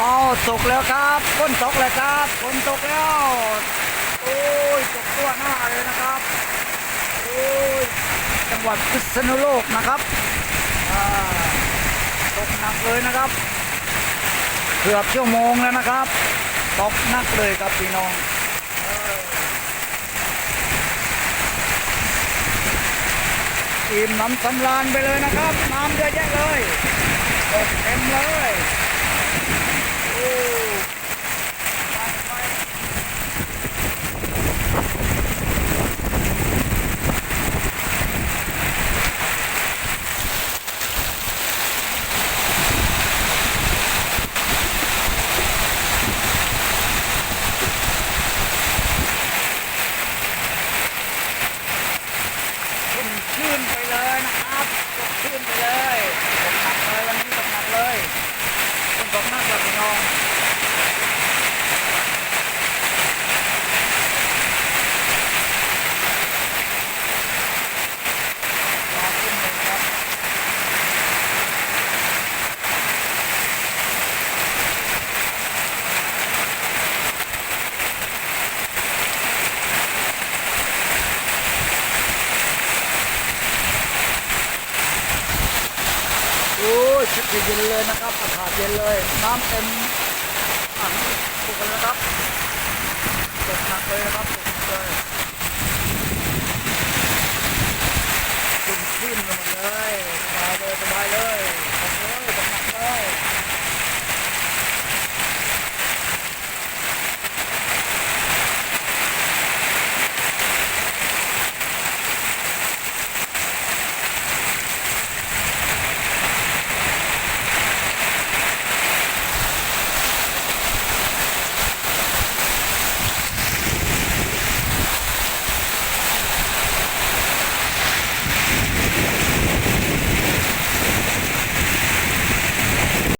เอตกแล้วครับฝนตกเลยครับฝนตกแล้ว โอ้ยตกตัวหน้าเลยนะครับ โอ้ยจังหวัดพิษณุโลกนะครับตกหนักเลยนะครับ เกือบชั่วโมงแล้วนะครับตกหนักเลยครับพี่น้องอิ่มน้ำสำราญไปเลยนะครับ น้ำเยอะแยะเลยตกเต็มเลยโอ้ไปไปขึ้นชื่นไปเลยนะครับตกชื่นไปเลยตกหนักเลยวันนี้ตกหนักเลยฝนตกหนักเลยพี่น้อง รอขึ้นเลยครับ โอ้ย ชุดเย็นเลยนะครับอากาศเย็นเลย น้ำเต็มถังตุกเลยนะครับตกหนักเลยนะครับ